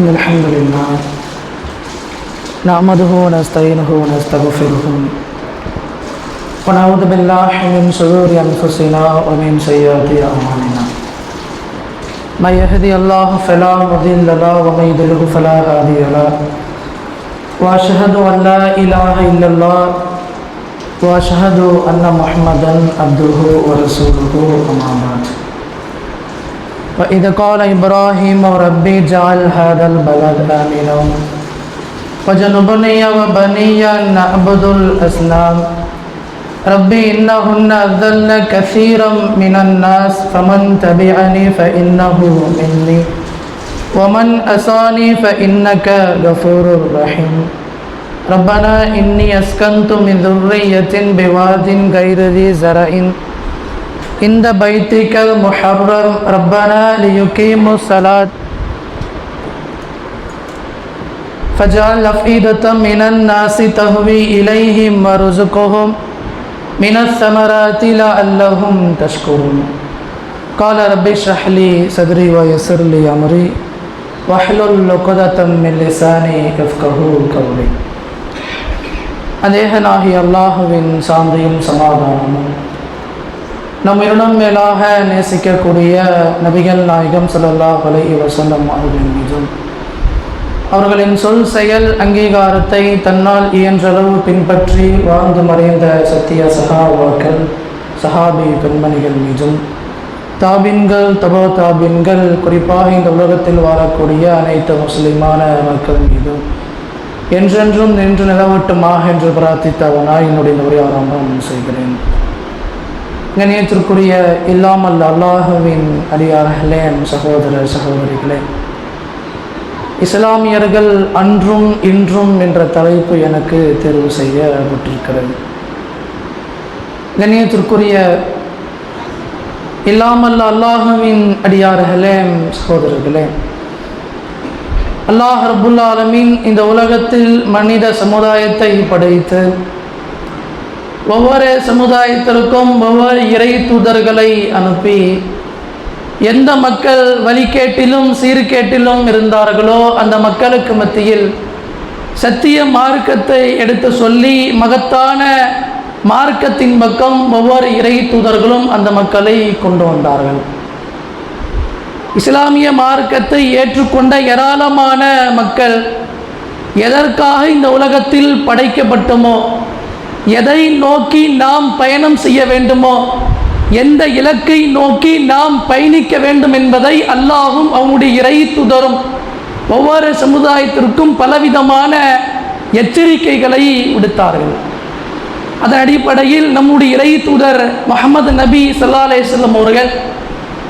إن الحمد لله نعمده ونستعينه ونستغفره. ونعوذ بالله من شرور أنفسنا ومن سيئات أعمالنا. من يهدي الله فلا مضل له ومن يضلل فلا هادي له. وأشهد أن لا إله إلا الله. وأشهد أن محمدا عبده ورسوله أما بعد. وإذ قال إبراهيم ربي اجعل هذا البلد آمنا. وجنبني وبني أن نعبد الأصنام. ربي إنهن أذل كثيرا من الناس فمن تبعني فإنه مني. ومن أساني فإنك غفور رحيم. ربنا إني أسكنت من ذرية بواد غير ذي زرع. عند بيتك المحرم ربنا ليقيموا الصلاة فاجعل أفئدة من الناس تهوي إليهم وارزقهم من الثمرات لعلهم تشكرون قال رب اشرح لي صدري ويسر لي أمري واحلل عقدة من لساني يفقهوا قولي அதேகனாகி அல்லாஹுவின் சாந்தியும் சமாதானமும் நம் இருடம் மேலாக நேசிக்கக்கூடிய நபிகள் நாயகம் ஸல்லல்லாஹு அலைஹி வசல்லம் அவர்களின் மீதும். அவர்களின் சொல் செயல் அங்கீகாரத்தை தன்னால் இயன்றளவு பின்பற்றி வாழ்ந்து மறைந்த சத்திய சகாவாக்கள் சஹாபி பெண்மணிகள் மீதும். தாபின்கள் தபோ தாபின்கள் குறிப்பாக இந்த உலகத்தில் வாழக்கூடிய அனைத்து முஸ்லிமான மக்கள் மீதும். என்றென்றும் நின்று நிலவட்டுமாக என்று பிரார்த்தித்தவனாய் என்னுடைய உரையாரம்பம் ஆரம்பம் செய்கிறேன். கணியத்திற்குரிய இல்லாமல் அல்லாஹுவின் அடியார்களே என் சகோதர சகோதரிகளே. இஸ்லாமியர்கள் அன்றும் இன்றும் என்ற தலைப்பு எனக்கு தேர்வு செய்யப்பட்டிருக்கிறது கண்ணியத்திற்குரிய இல்லாமல் அல்லாஹுவின் அடியார்களே சகோதரர்களே அல்லாஹ் ரபுல்லாலமின் இந்த உலகத்தில் மனித சமுதாயத்தை படைத்து ஒவ்வொரு சமுதாயத்திற்கும் ஒவ்வொரு இறை தூதர்களை அனுப்பி எந்த மக்கள் வழிகேட்டிலும் சீர்கேட்டிலும் இருந்தார்களோ அந்த மக்களுக்கு மத்தியில் சத்திய மார்க்கத்தை எடுத்து சொல்லி மகத்தான மார்க்கத்தின் பக்கம் ஒவ்வொரு இறை தூதர்களும் அந்த மக்களை கொண்டு வந்தார்கள். இஸ்லாமிய மார்க்கத்தை ஏற்றுக்கொண்ட ஏராளமான மக்கள் எதற்காக இந்த உலகத்தில் படைக்கப்பட்டோமோ எதை நோக்கி நாம் பயணம் செய்ய வேண்டுமோ எந்த இலக்கை நோக்கி நாம் பயணிக்க வேண்டும் என்பதை அல்லாஹும் அவனுடைய இறை துதரும் ஒவ்வொரு சமுதாயத்திற்கும் பலவிதமான எச்சரிக்கைகளை விடுத்தார்கள். அதன் அடிப்படையில் நம்முடைய இறை தூதர் முகமது நபி சல்லா அலேஸ்லம் அவர்கள்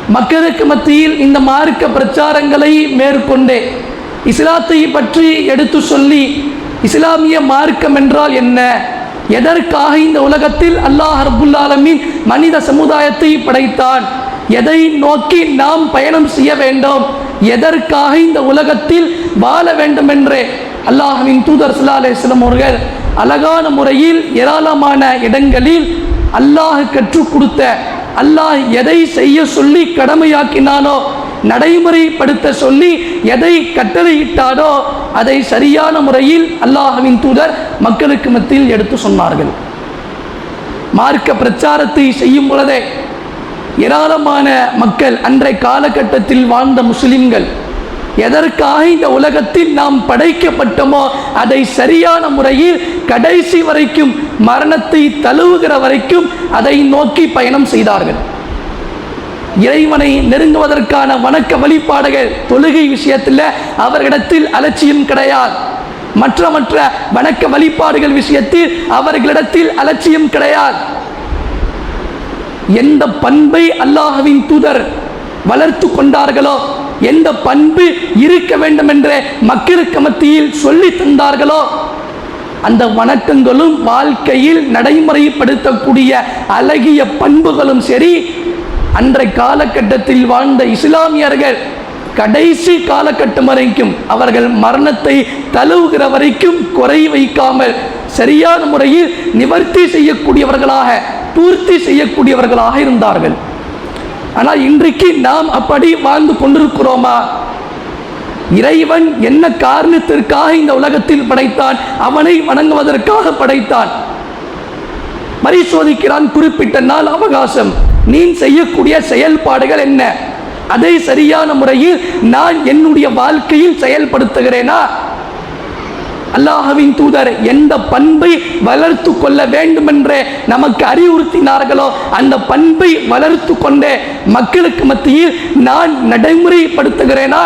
மக்களுக்கு மத்தியில் இந்த மார்க்க பிரச்சாரங்களை மேற்கொண்டே இஸ்லாத்தை பற்றி எடுத்து சொல்லி இஸ்லாமிய மார்க்கம் என்றால் என்ன எதற்காக இந்த உலகத்தில் அல்லாஹ் அர்புல்லாலமின் மனித சமுதாயத்தை படைத்தான்? எதை நோக்கி நாம் பயணம் செய்ய வேண்டும்? எதற்காக இந்த உலகத்தில் வாழ வேண்டும் என்று அல்லாஹின் தூதர் சுல்லா அலிஸ்லம் அவர்கள் அழகான முறையில் ஏராளமான இடங்களில் அல்லாஹ் கற்றுக் கொடுத்த அல்லாஹ் எதை செய்ய சொல்லி கடமையாக்கினானோ நடைமுறைப்படுத்த சொல்லி எதை கட்டளையிட்டானோ அதை சரியான முறையில் அல்லாஹவின் தூதர் மக்களுக்கு மத்தியில் எடுத்து சொன்னார்கள். மார்க்க பிரச்சாரத்தை செய்யும் பொழுதே ஏராளமான மக்கள் அன்றைய காலகட்டத்தில் வாழ்ந்த முஸ்லிம்கள் எதற்காக இந்த உலகத்தில் நாம் படைக்கப்பட்டோமோ அதை சரியான முறையில் கடைசி வரைக்கும் மரணத்தை தழுவுகிற வரைக்கும் அதை நோக்கி பயணம் செய்தார்கள். இறைவனை நெருங்குவதற்கான வணக்க வழிபாடுகள் தொழுகை விஷயத்தில் அவர்களிடத்தில் அலட்சியம் கிடையாது. மற்ற மற்ற வணக்க வழிபாடுகள் விஷயத்தில் அவர்களிடத்தில் அலட்சியம் கிடையாது. எந்த பண்பை அல்லாஹவின் தூதர் வளர்த்து கொண்டார்களோ எந்த பண்பு இருக்க வேண்டும் என்ற மக்களுக்கு மத்தியில் சொல்லி தந்தார்களோ அந்த வணக்கங்களும் வாழ்க்கையில் நடைமுறைப்படுத்தக்கூடிய அழகிய பண்புகளும் சரி அன்றைய காலகட்டத்தில் வாழ்ந்த இஸ்லாமியர்கள் கடைசி காலகட்டம் வரைக்கும் அவர்கள் மரணத்தை தழுவுகிற வரைக்கும் குறை வைக்காமல் சரியான முறையில் நிவர்த்தி செய்யக்கூடியவர்களாக பூர்த்தி செய்யக்கூடியவர்களாக இருந்தார்கள். ஆனால் இன்றைக்கு நாம் அப்படி வாழ்ந்து கொண்டிருக்கிறோமா? இறைவன் என்ன காரணத்திற்காக இந்த உலகத்தில் படைத்தான்? அவனை வணங்குவதற்காக படைத்தான்? பரிசோதிக்கிறான் குறிப்பிட்ட நாள் அவகாசம். நீ செய்யக்கூடிய செயல்பாடுகள் என்ன? அதை சரியான முறையில் நான் என்னுடைய வாழ்க்கையில் செயல்படுத்துகிறேனா? அல்லாஹவின் தூதர் எந்த பண்பை வளர்த்து கொள்ள வேண்டும் என்று நமக்கு அறிவுறுத்தினார்களோ அந்த பண்பை வளர்த்து கொண்டே மக்களுக்கு மத்தியில் நான் நடைமுறைப்படுத்துகிறேனா?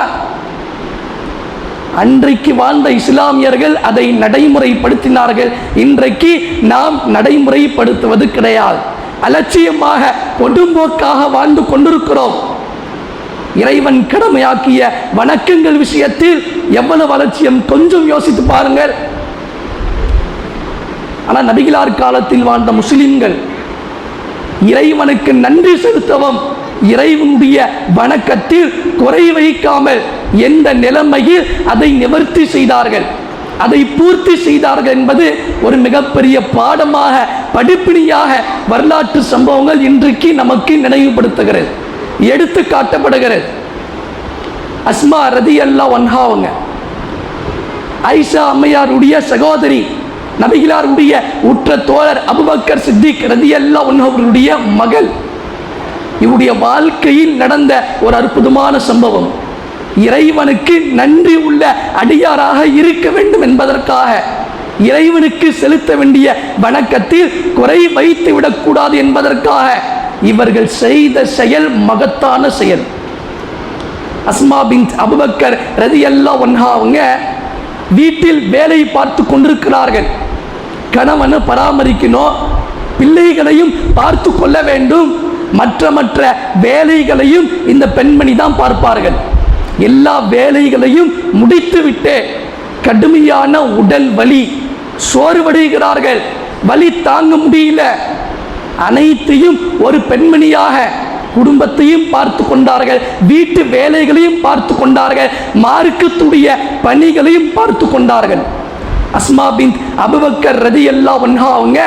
அன்றைக்கு வாழ்ந்த இஸ்லாமியர்கள் அதை நடைமுறைப்படுத்தினார்கள். இன்றைக்கு நாம் நடைமுறைப்படுத்துவது கிடையாது. அலட்சியமாக கொடும்போக்காக வாழ்ந்து கொண்டிருக்கிறோம். இறைவன் கடமையாக்கிய வணக்கங்கள் விஷயத்தில் எவ்வளவு அலட்சியம் கொஞ்சம் யோசித்து பாருங்கள். ஆனால் நபிகளார் காலத்தில் வாழ்ந்த முஸ்லிம்கள் இறைவனுக்கு நன்றி செலுத்தவும் இறைவனுடைய வணக்கத்தில் குறை வைக்காமல் எந்த நிலைமையில் அதை நிவர்த்தி செய்தார்கள். அதை பூர்த்தி செய்தார்கள் என்பது ஒரு மிகப்பெரிய பாடமாக படிப்பினியாக வரலாற்று சம்பவங்கள் இன்றைக்கு நமக்கு நினைவுபடுத்துகிறது எடுத்து காட்டப்படுகிறது அஸ்மா ரதி அல்லா ஒன்ஹாவங்க ஐஷா அம்மையாருடைய சகோதரி நபிகளாருடைய உற்ற தோழர் அபுபக்கர் சித்திக் ரதி அல்லா ஒன்ஹவருடைய மகள். இவருடைய வாழ்க்கையில் நடந்த ஒரு அற்புதமான சம்பவம். இறைவனுக்கு நன்றி உள்ள அடியாராக இருக்க வேண்டும் என்பதற்காக இறைவனுக்கு செலுத்த வேண்டிய வணக்கத்தில் குறை வைத்து விடக்கூடாது என்பதற்காக இவர்கள் செய்த செயல் மகத்தான செயல். அஸ்மா பின் அபுபக்கர் ரதி அல்லா ஒன்ஹா அவங்க வீட்டில் வேலை பார்த்து கொண்டிருக்கிறார்கள். கணவனை பராமரிக்கணும் பிள்ளைகளையும் பார்த்து கொள்ள வேண்டும். மற்ற மற்ற வேலைகளையும் இந்த பெண்மணி தான் பார்ப்பார்கள். எல்லா வேலைகளையும் முடித்துவிட்டு கடுமையான உடல் வலி சோர்வடைகிறார்கள் வலி தாங்க முடியல. அனைத்தையும் ஒரு பெண்மணியாக குடும்பத்தையும் பார்த்து கொண்டார்கள். வீட்டு வேலைகளையும் பார்த்து கொண்டார்கள். மார்க்கத்துடைய பணிகளையும் பார்த்து கொண்டார்கள். அஸ்மா பின் அபுபக்கர் ரதி எல்லாம் ஒன்றா அவங்க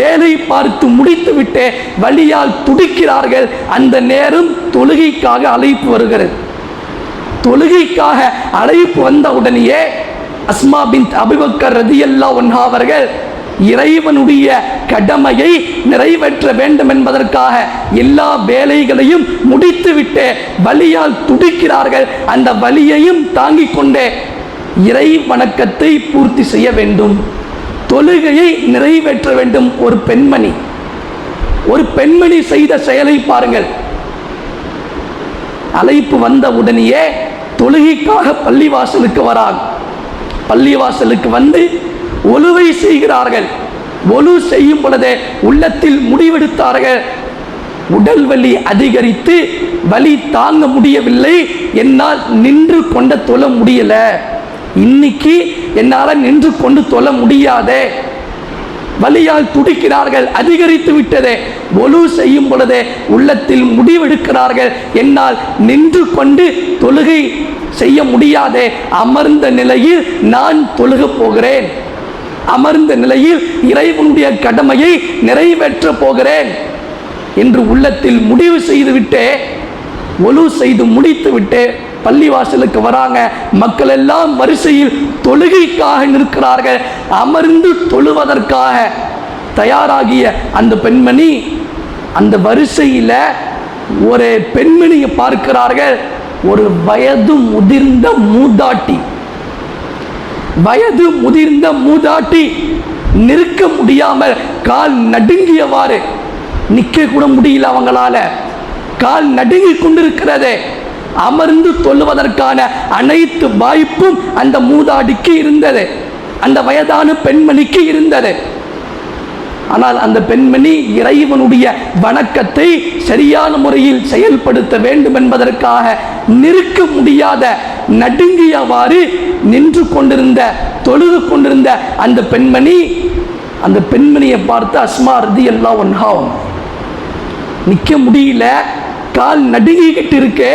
வேலை பார்த்து முடித்து விட்டு வழியால் துடிக்கிறார்கள். அந்த நேரம் தொழுகைக்காக அழைப்பு வருகிறது. தொழுகைக்காக அழைப்பு வந்த உடனேயே அஸ்மா பின் அபிபக்கர் ரதியல்லா ஒன்ஹா அவர்கள் இறைவனுடைய கடமையை நிறைவேற்ற வேண்டும் என்பதற்காக எல்லா வேலைகளையும் முடித்துவிட்டு வலியால் துடிக்கிறார்கள். அந்த வலியையும் தாங்கிக் கொண்டே இறை வணக்கத்தை பூர்த்தி செய்ய வேண்டும். தொழுகையை நிறைவேற்ற வேண்டும். ஒரு பெண்மணி ஒரு பெண்மணி செய்த செயலை பாருங்கள். அழைப்பு வந்த உடனேயே தொழுகைக்காக பள்ளிவாசலுக்கு வராங்க. பள்ளிவாசலுக்கு வந்து ஒழுவை செய்கிறார்கள். ஒழு செய்யும் பொழுதே உள்ளத்தில் முடிவெடுத்தார்கள். உடல் வலி அதிகரித்து வலி தாங்க முடியவில்லை. என்னால் நின்று கொண்ட தொழ முடியல. இன்னைக்கு என்னால் நின்று கொண்டு தொழ முடியாதே. வலியால் துடிக்கிறார்கள் அதிகரித்து விட்டதே. ஒலு செய்யும் பொழுதே உள்ளத்தில் முடிவெடுக்கிறார்கள். என்னால் நின்று கொண்டு தொழுகை செய்ய முடியாதே. அமர்ந்த நிலையில் நான் தொழுக போகிறேன். அமர்ந்த நிலையில் இறைவனுடைய கடமையை நிறைவேற்ற போகிறேன். என்று உள்ளத்தில் முடிவு செய்துவிட்டே ஒலு செய்து முடித்து விட்டு பள்ளிவாசலுக்கு வராங்க. மக்கள் எல்லாம் வரிசையில் தொழுகைக்காக நிற்கிறார்கள். அமர்ந்து தொழுவதற்காக தயாராகிய அந்த பெண்மணி அந்த வரிசையில் ஒரு பெண்மணியை பார்க்கிறார்கள். ஒரு வயது முதிர்ந்த மூதாட்டி. வயது முதிர்ந்த மூதாட்டி நிற்க முடியாமல் கால் நடுங்கியவாறு நிற்க கூட முடியல அவங்களால. கால் நடுங்கி கொண்டிருக்கிறதே. அமர்ந்து சொல்லுவதற்கான அனைத்து வாய்ப்பும் அந்த மூதாடிக்கு இருந்தது. அந்த வயதான பெண்மணிக்கு இருந்தது. ஆனால் அந்த பெண்மணி இறைவனுடைய வணக்கத்தை சரியான முறையில் செயல்படுத்த வேண்டும் என்பதற்காக நிற்க முடியாத நடுங்கியவாறு நின்று கொண்டிருந்த தொழுது கொண்டிருந்த அந்த பெண்மணி அந்த பெண்மணியை பார்த்து அஸ்மா ரதி எல்லாம் ஒன்றாகும் நிற்க முடியல கால் நடுங்கிக்கிட்டு இருக்கு.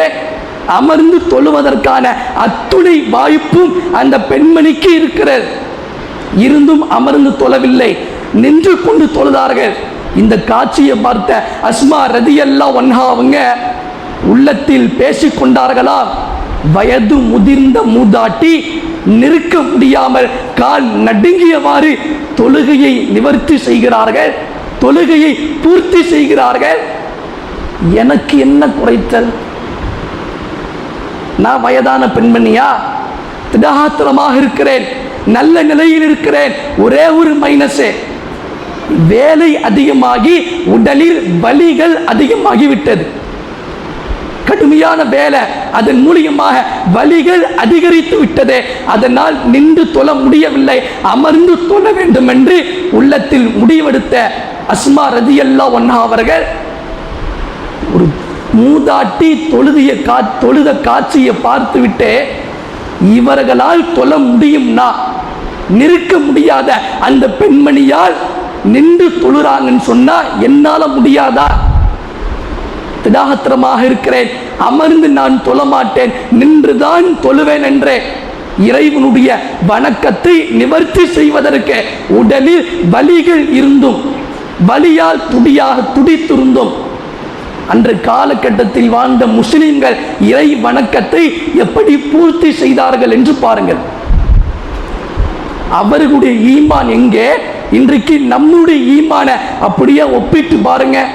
அமர்ந்து தொழுவதற்கான அத்துணை வாய்ப்பும் அந்த பெண்மணிக்கு இருக்கிறது. இருந்தும் அமர்ந்து தொழவில்லை. நின்று கொண்டு தொழுதார்கள். இந்த காட்சியை பார்த்த அஸ்மா ரதியல்லா ஒன்ஹா அவங்க உள்ளத்தில் பேசிக்கொண்டார்களா வயது முதிர்ந்த மூதாட்டி நிற்க முடியாமல் கால் நடுங்கியவாறு தொழுகையை நிவர்த்தி செய்கிறார்கள். தொழுகையை பூர்த்தி செய்கிறார்கள். எனக்கு என்ன குறைத்தல்? நான் வயதான பெண்மணியா? திடகாத்திரமாக இருக்கிறேன். நல்ல நிலையில் இருக்கிறேன். ஒரே ஒரு மைனஸே வேலை அதிகமாகி உடலில் வலிகள் அதிகமாகிவிட்டது. கடுமையான வேலை அதன் மூலியமாக வலிகள் அதிகரித்து விட்டது. அதனால் நின்று தொழ முடியவில்லை அமர்ந்து தொழ வேண்டும் என்று உள்ளத்தில் முடிவெடுத்த அஸ்மா ரதியல்லா ஒன்னா அவர்கள் ஒரு மூதாட்டி தொழுதிய கா தொழுத காட்சியை பார்த்துவிட்டு இவர்களால் தொழ முடியும்னா நிற்க முடியாத அந்த பெண்மணியால் நின்று தொழுறாங்கன்னு சொன்னா என்னால முடியாதா? திடாகத்திரமாக இருக்கிறேன். அமர்ந்து நான் தொழ மாட்டேன் நின்றுதான் தொழுவேன் என்றே இறைவனுடைய வணக்கத்தை நிவர்த்தி செய்வதற்கு உடலில் வலிகள் இருந்தும் வலியால் துடியாக துடித்திருந்தும் அன்று காலகட்டத்தில் வாழ்ந்த முஸ்லிம்கள் இறை வணக்கத்தை எப்படி பூர்த்தி செய்தார்கள் என்று பாருங்கள். அவர்களுடைய ஈமான் எங்கே? இன்றைக்கு நம்முடைய ஈமான அப்படியே ஒப்பிட்டு பாருங்க.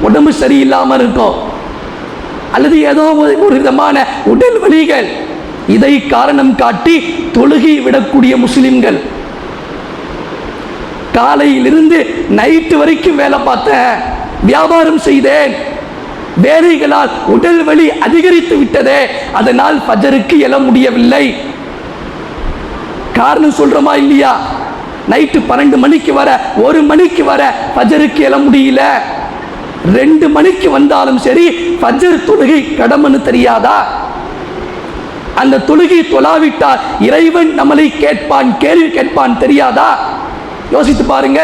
உடம்பு சரியில்லாம இருக்கும். அல்லது ஏதோ ஒரு ஒரு விதமான உடல் வலிகள். இதை காரணம் காட்டி தொழுகி விடக்கூடிய முஸ்லிம்கள். காலையிலிருந்து நைட்டு வரைக்கும் வேலை பார்த்தேன். வியாபாரம் செய்தேன். வேலைகளால் உடல் வலி அதிகரித்து விட்டதே. அதனால் பஜருக்கு எழ முடியவில்லை. காரணம் சொல்கிறோமா இல்லையா? நைட்டு பன்னெண்டு மணிக்கு வர ஒரு மணிக்கு வர பஜருக்கு எழ முடியல. ரெண்டு மணிக்கு வந்தாலும் சரி பஜர் தொழுகை கடமைன்னு தெரியாதா? அந்த தொழுகை தொழாவிட்டால் இறைவன் நம்மளை கேட்பான் கேள்வி கேட்பான் தெரியாதா? யோசித்து பாருங்க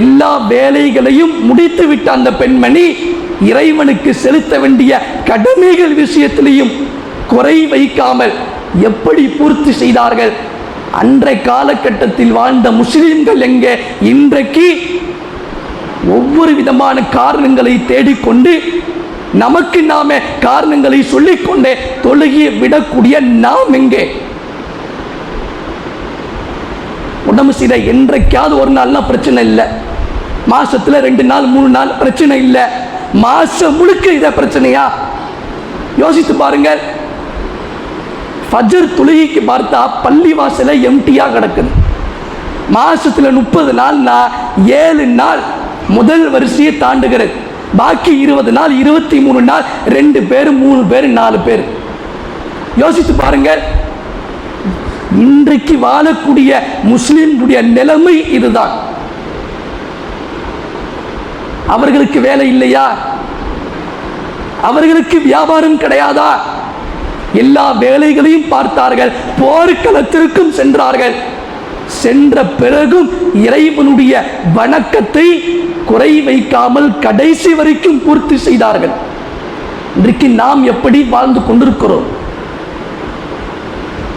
எல்லா வேலைகளையும் முடித்து விட்ட அந்த பெண்மணி இறைவனுக்கு செலுத்த வேண்டிய கடமைகள் விஷயத்திலையும் குறை வைக்காமல் எப்படி பூர்த்தி செய்தார்கள்? அன்றைய காலகட்டத்தில் வாழ்ந்த முஸ்லிம்கள் எங்கே? இன்றைக்கு ஒவ்வொரு விதமான காரணங்களை தேடிக்கொண்டு நமக்கு நாம காரணங்களை சொல்லிக்கொண்டே தொழுகிய விடக்கூடிய நாம் எங்கே? உடம்பு சீரை என்றைக்காவது ஒரு நாள்னா பிரச்சனை இல்லை. மாசத்துல ரெண்டு நாள் மூணு நாள் பிரச்சனை இல்லை. மாசம் முழுக்க இதை பிரச்சனையா? யோசித்து பாருங்க ஃபஜர் தொழுகைக்கு பார்த்தா பள்ளி வாசல எம்டியாக கிடக்குது. மாதத்தில் முப்பது நாள்னா ஏழு நாள் முதல் வரிசையை தாண்டுகிறது. பாக்கி இருபது நாள் இருபத்தி மூணு நாள் ரெண்டு பேர் மூணு பேர் நாலு பேர். யோசித்து பாருங்க. இன்றைக்கு வாழக்கூடிய முஸ்லீம்களுடைய நிலைமை இதுதான். அவர்களுக்கு வேலை இல்லையா? அவர்களுக்கு வியாபாரம் கிடையாதா? எல்லா வேலைகளையும் பார்த்தார்கள். போர்க்களத்திற்கும் சென்றார்கள். சென்ற பிறகும் இறைவனுடைய வணக்கத்தை குறை வைக்காமல் கடைசி வரைக்கும் பூர்த்தி செய்தார்கள். இன்றைக்கு நாம் எப்படி வாழ்ந்து கொண்டிருக்கிறோம்?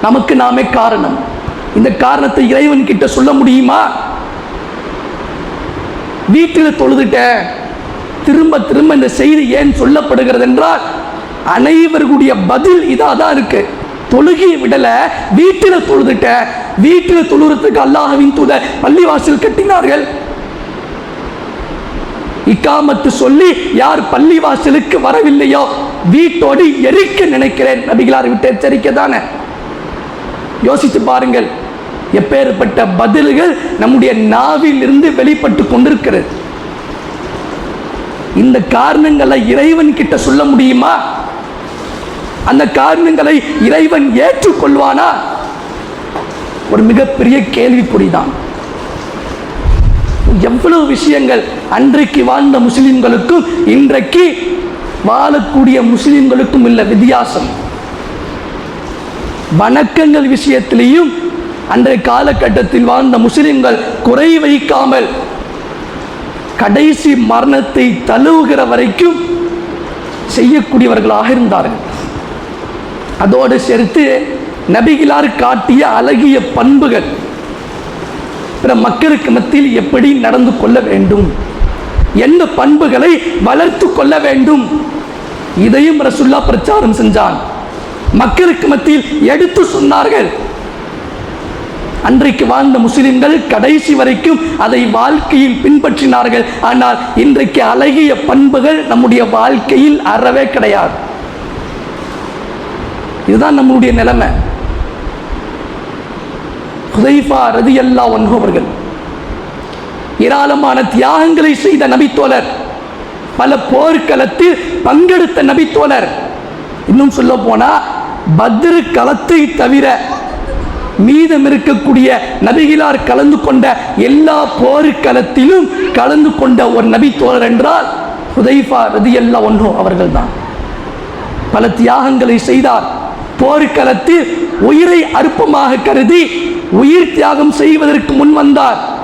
நமக்கு நாமே காரணம். இந்த காரணத்தை இறைவன் கிட்ட சொல்ல முடியுமா? வீட்டில் தொழுதுட்ட திரும்ப திரும்ப இந்த செய்தி ஏன் சொல்லப்படுகிறது என்றால் அனைவர்களுடைய பதில் இதாக தான் இருக்கு. தொழுகையை விடல வீட்டில் தொழுதுட்ட வீட்டில் தொழுறதுக்கு அல்லாஹவின் தூத பள்ளிவாசல் கட்டினார்கள். இக்காமத்து சொல்லி யார் பள்ளிவாசலுக்கு வரவில்லையோ வீட்டோடு எரிக்க நினைக்கிறேன். நபிகளார் விட்டு எச்சரிக்கை தானே. யோசித்து பாருங்கள் எப்பேற்பட்ட பதில்கள் நம்முடைய நாவில் இருந்து வெளிப்பட்டு கொண்டிருக்கிறது. இந்த காரணங்களை இறைவன் கிட்ட சொல்ல முடியுமா? அந்த காரணங்களை இறைவன் ஏற்றுக்கொள்வானா? ஒரு மிகப்பெரிய கேள்விக்குறிதான். எவ்வளவு விஷயங்கள் அன்றைக்கு வாழ்ந்த முஸ்லிம்களுக்கும் இன்றைக்கு வாழக்கூடிய முஸ்லிம்களுக்கும் உள்ள வித்தியாசம். வணக்கங்கள் விஷயத்திலையும் அன்றைய காலகட்டத்தில் வாழ்ந்த முஸ்லிம்கள் குறை வைக்காமல் கடைசி மரணத்தை தழுவுகிற வரைக்கும் செய்யக்கூடியவர்களாக இருந்தார்கள். அதோடு சேர்த்து நபிகளார் காட்டிய அழகிய பண்புகள் பிற மக்களுக்கு மத்தியில் எப்படி நடந்து கொள்ள வேண்டும்? என்ன பண்புகளை வளர்த்து கொள்ள வேண்டும்? இதையும் ரசுல்லா பிரச்சாரம் செஞ்சான். மக்களுக்கு மத்தியில் எடுத்து சொன்னார்கள். அன்றைக்கு வாழ்ந்த முஸ்லிம்கள் கடைசி வரைக்கும் அதை வாழ்க்கையில் பின்பற்றினார்கள். ஆனால் இன்றைக்கு அழகிய பண்புகள் நம்முடைய வாழ்க்கையில் அறவே கிடையாது. இதுதான் நம்மளுடைய நிலைமை. ஹுதைஃபா ரதி அல்லா அவர்கள் ஏராளமான தியாகங்களை செய்த நபித்தோழர் பல போர்க்களத்தில் பங்கெடுத்த நபித்தோழர். இன்னும் சொல்ல போனா பத்ரு களத்தை தவிர மீதம் இருக்கக்கூடிய நபிகிலார் கலந்து கொண்ட எல்லா போர்க்களத்திலும் கலந்து கொண்ட ஒரு நபித்தோழர் என்றால் ஹுதைஃபா ரதியல்லா ஒன்றோ அவர்கள்தான். பல தியாகங்களை செய்தார். போர்க்களத்தில் உயிரை அற்பமாக கருதி உயிர் தியாகம் செய்வதற்கு முன் வந்தார்.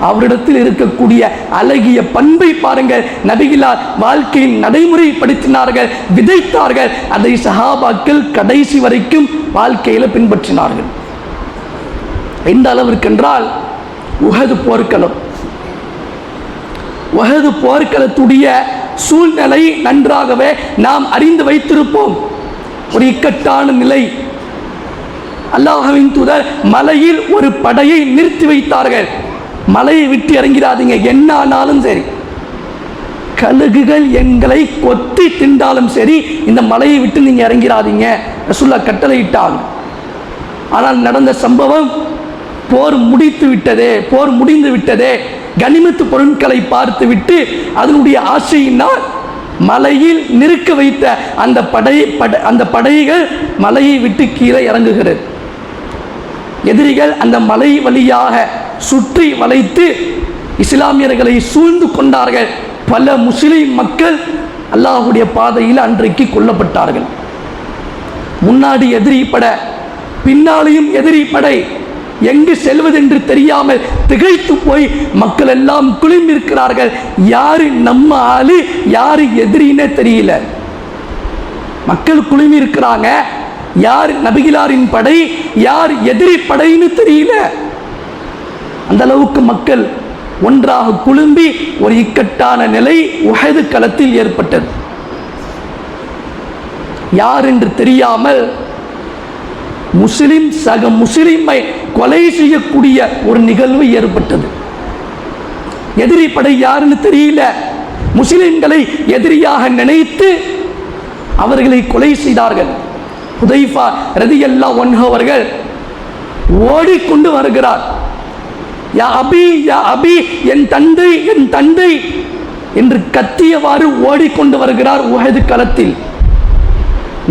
அவரிடத்தில் இருக்கக்கூடிய அழகிய பண்பை பாருங்கள். நபிகிலார் வாழ்க்கையின் நடைமுறைப்படுத்தினார்கள் விதைத்தார்கள். அதை சஹாபாக்கள் கடைசி வரைக்கும் வாழ்க்கையில் பின்பற்றினார்கள். எந்த அளவிற்கென்றால் உகது போர்க்களம். உகது போர்க்களத்துடைய சூழ்நிலை நன்றாகவே நாம் அறிந்து வைத்திருப்போம். ஒரு இக்கட்டான நிலை. அல்லாஹவின் தூதர் மலையில் ஒரு படையை நிறுத்தி வைத்தார்கள். மலையை விட்டு இறங்கிறாதீங்க என்ன ஆனாலும் சரி. கழுகுகள் எங்களை கொத்தி திண்டாலும் சரி இந்த மலையை விட்டு நீங்கள் இறங்கிறாதீங்க ரசுல்லா கட்டளையிட்டாங்க. ஆனால் நடந்த சம்பவம் போர் முடித்து விட்டதே போர் முடிந்து விட்டதே. கனிமத்து பொருட்களை பார்த்து விட்டு அதனுடைய ஆசையினால் மலையில் நிறுக்க வைத்த அந்த படை பட அந்த படைகள் மலையை விட்டு கீழே இறங்குகிறது. எதிரிகள் அந்த மலை வழியாக சுற்றி வளைத்து இஸ்லாமியர்களை சூழ்ந்து கொண்டார்கள். பல முஸ்லிம் மக்கள் அல்லாஹ்வுடைய பாதையில் அன்றைக்கு கொல்லப்பட்டார்கள். முன்னாடி எதிரி பட பின்னாலேயும் எதிரி படை எங்கு செல்வதென்று தெரியாமல் திகைத்து போய் மக்கள் எல்லாம் குளிர்ந்திருக்கிறார்கள். யாரு நம்ம ஆளு யாரு எதிரின்னே தெரியல. மக்கள் குழுமி இருக்கிறாங்க யார் நபிகிலாரின் படை யார் எதிரி படைன்னு தெரியல. அந்த அளவுக்கு மக்கள் ஒன்றாக குழும்பி ஒரு இக்கட்டான நிலை உகது களத்தில் ஏற்பட்டது. யார் என்று தெரியாமல் முஸ்லிம் சக முஸ்லிமை கொலை செய்யக்கூடிய ஒரு நிகழ்வு ஏற்பட்டது. எதிரி படை யாருன்னு தெரியல. முஸ்லிம்களை எதிரியாக நினைத்து அவர்களை கொலை செய்தார்கள். ஹுதைஃபா ரதி அல்லா ஒன்ஹவர்கள் ஓடிக்கொண்டு வருகிறார். யா அபி யா அபி என் தந்தை என் தந்தை என்று கத்தியவாறு ஓடிக்கொண்டு வருகிறார் உஹது களத்தில்.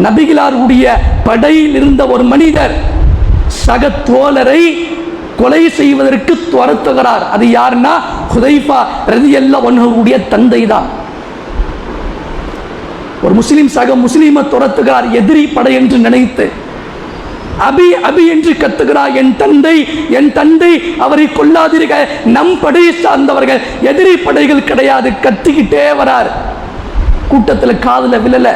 நபிகளாருடைய படையில் இருந்த ஒரு மனிதர் சக தோழரை கொலை செய்வதற்கு துரத்துகிறார். அது யாருன்னா ஹுதைஃபா ரதியல்லா ஒன்ஹுடைய தந்தை தான் ஒரு முஸ்லீம் சக முஸ்லீமை துரத்துகிறார் எதிரி படை என்று நினைத்து அபி அபி என்று கத்துகிறார் என் தந்தை என் தந்தை அவரை கொல்லாதிருக்க நம் படையை சார்ந்தவர்கள் எதிரி படைகள் கிடையாது. கத்திக்கிட்டே வரார். கூட்டத்தில் காதில் விழல.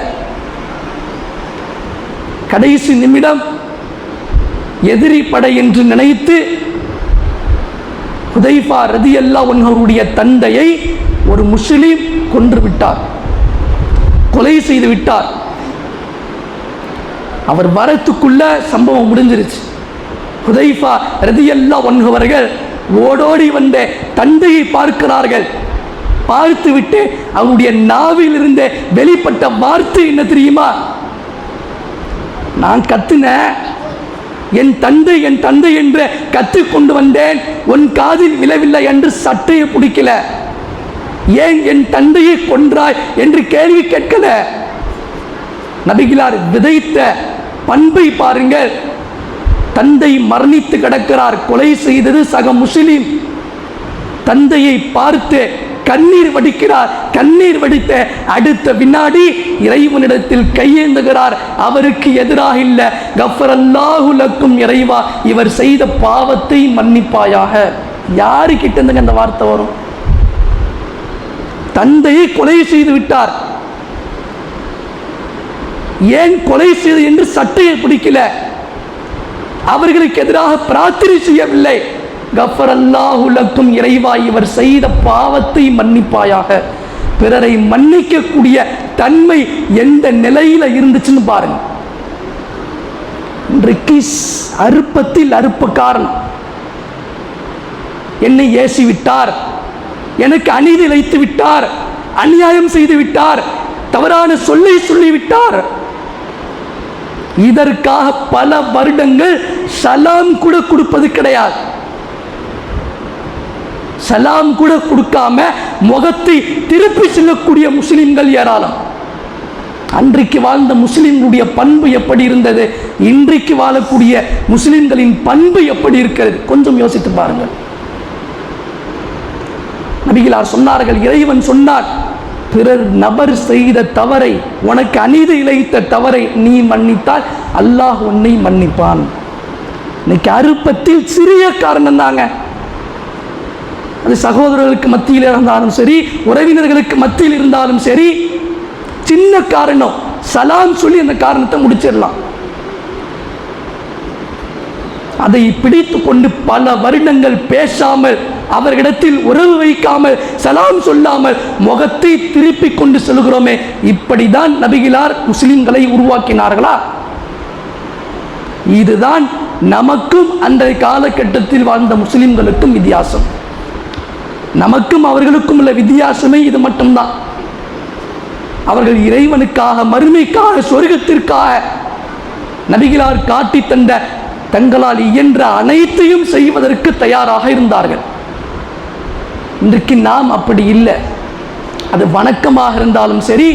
கடைசி நிமிடம் எதிரி படை என்று நினைத்து ஹுதைஃபா ரதியல்லா அவருடைய தந்தையை ஒரு முஸ்லீம் கொன்று விட்டார். கொலை செய்து விட்டார். அவர் வரத்துக்குள்ள சம்பவம் முடிஞ்சிருச்சு. ஹுதைஃபா ரதியல்லா ஒன்றுவர்கள் ஓடோடி வந்த தந்தையை பார்க்கிறார்கள். பார்த்துவிட்டு அவருடைய நாவில் இருந்த வெளிப்பட்ட வார்த்தை என்ன தெரியுமா? நான் கத்துனேன் என் தந்தை என் தந்தை என்று கத்து கொண்டு வந்தேன். உன் காதில் விழவில்லை என்று சட்டையை பிடிக்கல. ஏன் என் தந்தையை கொன்றாய் என்று கேள்வி கேட்கல? நபிகிலார் விதைத்த பண்பை பாருங்கள். தந்தை மரணித்து கிடக்கிறார். கொலை செய்தது சக முஸ்லிம். தந்தையை பார்த்து கண்ணீர் வடிக்கிறார். கண்ணீர் வடித்த அடுத்த வினாடி இறைவனிடத்தில் கையேந்துகிறார். அவருக்கு எதிராக இல்ல. கஃபரல்லாஹுலக்கும் இறைவா இவர் செய்த பாவத்தை மன்னிப்பாயாக. யாரு இருந்துங்க அந்த வார்த்தை வரும்? தந்தையை கொலை செய்து விட்டார். ஏன் கொலை செய்து என்று சட்டையை பிடிக்கல? அவர்களுக்கு எதிராக பிரார்த்தனை செய்யவில்லை. கஃபர் அல்லாஹுலக்கும் இறைவா இவர் செய்த பாவத்தை மன்னிப்பாயாக. பிறரை மன்னிக்கக்கூடிய தன்மை எந்த நிலையில இருந்துச்சுன்னு பாருங்க. இன்றைக்கு அருப்பத்தில் அற்பத்தில் காரணம் என்னை ஏசி விட்டார். எனக்கு அநீதி இழைத்து விட்டார். அநியாயம் செய்து விட்டார். தவறான சொல்லை சொல்லிவிட்டார் இதற்காக பல வருடங்கள் சலாம் கூட கொடுப்பது கிடையாது. சலாம் கூட கொடுக்காம முகத்தை திருப்பி செல்லக்கூடிய முஸ்லிம்கள் ஏராளம். அன்றைக்கு வாழ்ந்த முஸ்லிம்களுடைய பண்பு எப்படி இருந்தது? இன்றைக்கு வாழக்கூடிய முஸ்லிம்களின் பண்பு எப்படி இருக்கிறது? கொஞ்சம் யோசித்து பாருங்கள். நபிகளார் சொன்னார்கள் இறைவன் சொன்னார் பிறர் நபர் செய்த தவறை உனக்கு அநீதி இழைத்த தவறை நீ மன்னித்தால் அல்லாஹ் உன்னை மன்னிப்பான். இன்னைக்கு அருப்பத்தில் சிறிய காரணம் தாங்க. அது சகோதரர்களுக்கு மத்தியில் இருந்தாலும் சரி உறவினர்களுக்கு மத்தியில் இருந்தாலும் சரி சின்ன காரணம் சலாம் சொல்லி அந்த காரணத்தை முடிச்சிடலாம். அதை பிடித்து கொண்டு பல வருடங்கள் பேசாமல் அவர்களிடத்தில் உறவு வைக்காமல் சலாம் சொல்லாமல் முகத்தை திருப்பி கொண்டு செல்கிறோமே இப்படிதான் நபிகிலார் முஸ்லிம்களை உருவாக்கினார்களா? இதுதான் நமக்கும் அன்றைய காலகட்டத்தில் வாழ்ந்த முஸ்லிம்களுக்கும் வித்தியாசம். நமக்கும் அவர்களுக்கும் உள்ள வித்தியாசமே இது மட்டும்தான். அவர்கள் இறைவனுக்காக மறுமைக்காக சொர்க்கத்திற்காக நபிகளார் காட்டி தந்த தங்களால் இயன்ற அனைத்தையும் செய்வதற்கு தயாராக இருந்தார்கள். இன்றைக்கு நாம் அப்படி இல்லை. அது வணக்கமாக இருந்தாலும் சரி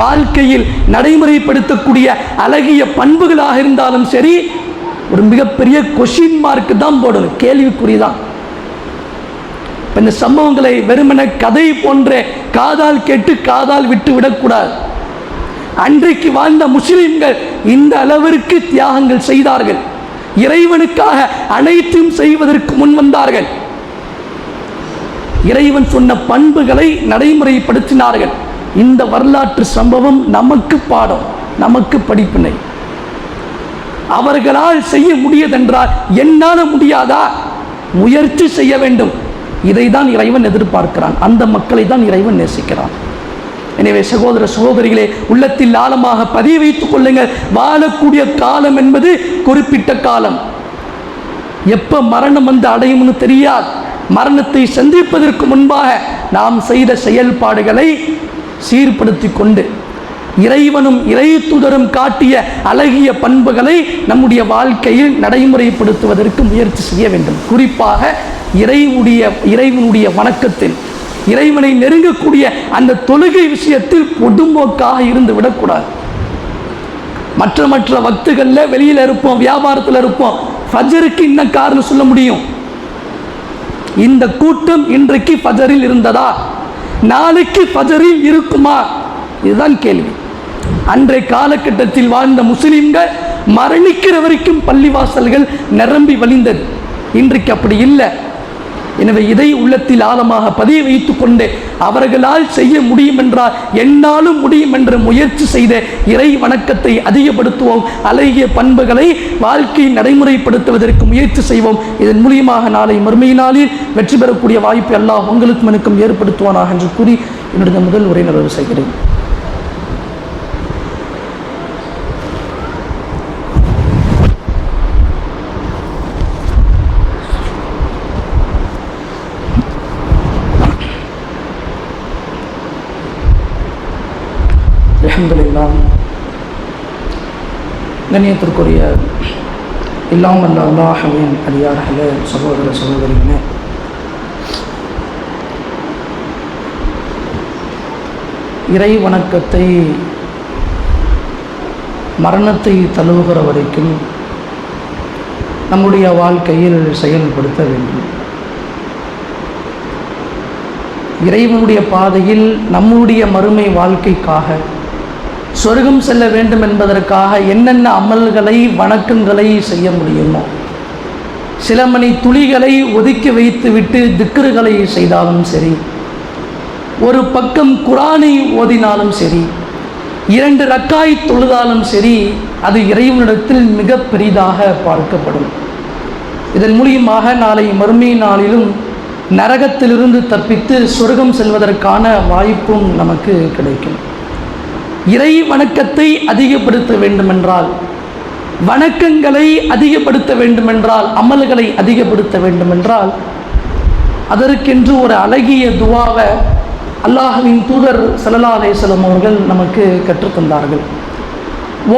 வாழ்க்கையில் நடைமுறைப்படுத்தக்கூடிய அழகிய பண்புகளாக இருந்தாலும் சரி ஒரு மிகப்பெரிய கொஷின் மார்க் தான் போடணும். கேள்விக்குறி தான் இந்த சம்பவங்களை வெறுமன கதை போன்ற காதால் கேட்டு காதால் விட்டு விடக்கூடாது. அன்றைக்கு வாழ்ந்த முஸ்லிம்கள் இந்த அளவிற்கு தியாகங்கள் செய்தார்கள். இறைவனுக்காக அனைத்தும் செய்வதற்கு முன் வந்தார்கள். இறைவன் சொன்ன பண்புகளை நடைமுறைப்படுத்தினார்கள். இந்த வரலாற்று சம்பவம் நமக்கு பாடம் நமக்கு படிப்பினை. அவர்களால் செய்ய முடியதென்றால் என்னால் முடியாதா? முயற்சி செய்ய வேண்டும். இதை தான் இறைவன் எதிர்பார்க்கிறான். அந்த மக்களை தான் இறைவன் நேசிக்கிறான். எனவே சகோதர சகோதரிகளே உள்ளத்தில் ஆழமாக பதிய வைத்துக் கொள்ளுங்கள். வாழக்கூடிய காலம் என்பது குறிப்பிட்ட காலம். எப்போ மரணம் வந்து அடையும்னு தெரியாது மரணத்தை சந்திப்பதற்கு முன்பாக நாம் செய்த செயல்பாடுகளை சீர்படுத்தி கொண்டு இறைவனும் இறை தூதரும் காட்டிய அழகிய பண்புகளை நம்முடைய வாழ்க்கையில் நடைமுறைப்படுத்துவதற்கு முயற்சி செய்ய வேண்டும். குறிப்பாக இறைவுடைய இறைவனுடைய வணக்கத்தில் இறைவனை நெருங்கக்கூடிய அந்த தொழுகை விஷயத்தில் பொதுமோக்காக இருந்து விடக்கூடாது. மற்ற மற்ற வக்துகளில் வெளியில் இருப்போம் வியாபாரத்தில் இருப்போம் ஃபஜருக்கு இன்ன காரணம் சொல்ல முடியும்? இந்த கூட்டம் இன்றைக்கு ஃபஜரில் இருந்ததா? நாளைக்கு ஃபஜரில் இருக்குமா? இதுதான் கேள்வி. அன்றைய காலகட்டத்தில் வாழ்ந்த முஸ்லிம்கள் மரணிக்கிற வரைக்கும் பள்ளிவாசல்கள் நிரம்பி வழிந்தது. இன்றைக்கு அப்படி இல்லை. எனவே இதை உள்ளத்தில் ஆழமாக பதிய வைத்து கொண்டு அவர்களால் செய்ய முடியும் என்றால் என்னாலும் முடியும் என்று முயற்சி செய்த இறை வணக்கத்தை அதிகப்படுத்துவோம். அழகிய பண்புகளை வாழ்க்கையை நடைமுறைப்படுத்துவதற்கு முயற்சி செய்வோம். இதன் மூலியமாக நாளை மறுமையினாலில் வெற்றி பெறக்கூடிய வாய்ப்பு எல்லாம் உங்களுக்கும் எனக்கும் ஏற்படுத்துவானாக என்று கூறி என்னுடைய முதல் உரை நிறைவு செய்கிறேன். கண்ணியத்திற்குரிய இல்லாமல் அல்ல அல்லாஹவின் அடியார்களே சகோதர சகோதரிகளே. இறை வணக்கத்தை மரணத்தை தழுவுகிற வரைக்கும் நம்முடைய வாழ்க்கையில் செயல்படுத்த வேண்டும். இறைவனுடைய பாதையில் நம்முடைய மறுமை வாழ்க்கைக்காக சொர்க்கம் செல்ல வேண்டும் என்பதற்காக என்னென்ன அமல்களை வணக்கங்களை செய்ய முடியுமோ சில மணி துளிகளை ஒதுக்கி வைத்துவிட்டு திக்ருகளை செய்தாலும் சரி ஒரு பக்கம் குரானை ஓதினாலும் சரி இரண்டு ரக்காய் தொழுதாலும் சரி அது இறைவனிடத்தில் மிக பெரிதாக பார்க்கப்படும். இதன் மூலியமாக நாளை மறுமை நாளிலும் நரகத்திலிருந்து தப்பித்து சொர்க்கம் செல்வதற்கான வாய்ப்பும் நமக்கு கிடைக்கும். இறை வணக்கத்தை அதிகப்படுத்த வேண்டுமென்றால் வணக்கங்களை அதிகப்படுத்த வேண்டுமென்றால் அமல்களை அதிகப்படுத்த வேண்டுமென்றால் அதற்கென்று ஒரு அழகிய துவாவை அல்லாஹுவின் தூதர் ஸல்லல்லாஹு அவர்கள் நமக்கு கற்றுத்தந்தார்கள்.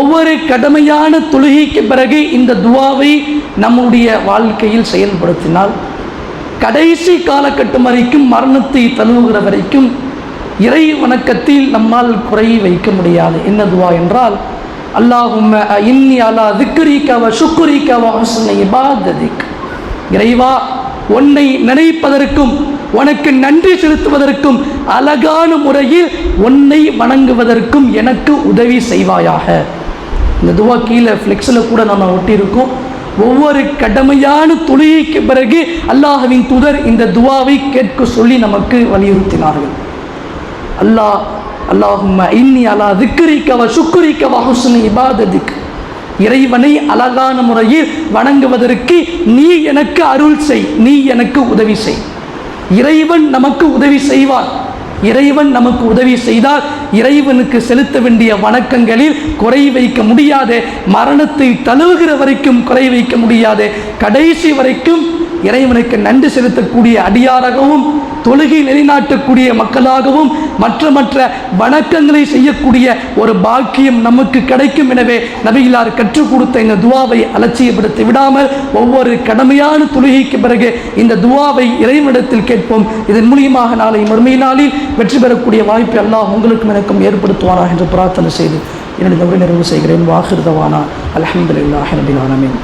ஒவ்வொரு கடமையான தொழுகைக்கு பிறகு இந்த துவாவை நம்முடைய வாழ்க்கையில் செயல்படுத்தினால் கடைசி காலகட்டம் வரைக்கும் மரணத்தை தழுவுகிற வரைக்கும் இறை வணக்கத்தில் நம்மால் குறை வைக்க முடியாது. என்ன துவா என்றால் அல்லாஹும் இன்னி அலா திக்ரிக்க வ சுக்குரிக்க இபாததிக். இறைவா உன்னை நினைப்பதற்கும் உனக்கு நன்றி செலுத்துவதற்கும் அழகான முறையில் உன்னை வணங்குவதற்கும் எனக்கு உதவி செய்வாயாக. இந்த துவா கீழே ஃப்ளெக்ஸில் கூட நம்ம ஒட்டியிருக்கோம். ஒவ்வொரு கடமையான தொழுகைக்கு பிறகு அல்லாஹவின் துதர் இந்த துவாவை கேட்க சொல்லி நமக்கு வலியுறுத்தினார்கள். அல்லாஹ் அல்லாஹும் இன்னி அலா திக்ரிக்கவ வ ஹுஸ்னி இபாததிக். இறைவனை அழகான முறையில் வணங்குவதற்கு நீ எனக்கு அருள் செய் நீ எனக்கு உதவி செய். இறைவன் நமக்கு உதவி செய்வான். இறைவன் நமக்கு உதவி செய்தால் இறைவனுக்கு செலுத்த வேண்டிய வணக்கங்களில் குறை வைக்க முடியாது மரணத்தை தழுவுகிற வரைக்கும் குறை வைக்க முடியாது கடைசி வரைக்கும் இறைவனுக்கு நன்றி செலுத்தக்கூடிய அடியாராகவும் தொழுகை நிலைநாட்டக்கூடிய மக்களாகவும் மற்ற மற்ற வணக்கங்களை செய்யக்கூடிய ஒரு பாக்கியம் நமக்கு கிடைக்கும். எனவே நபிகளார் கற்றுக் கொடுத்த இந்த துவாவை அலட்சியப்படுத்தி விடாமல் ஒவ்வொரு கடமையான தொழுகைக்கு பிறகு இந்த துவாவை இறைவனிடத்தில் கேட்போம். இதன் மூலியமாக நாளை மறுமை நாளில் வெற்றி பெறக்கூடிய வாய்ப்பை எல்லாம் உங்களுக்கும் எனக்கும் ஏற்படுத்துவாரா என்று பிரார்த்தனை செய்து என்னுடைய உரை நிறைவு செய்கிறேன். வாகிருதவானா அலமதுல்லாஹ் நபின் ஆனமேன்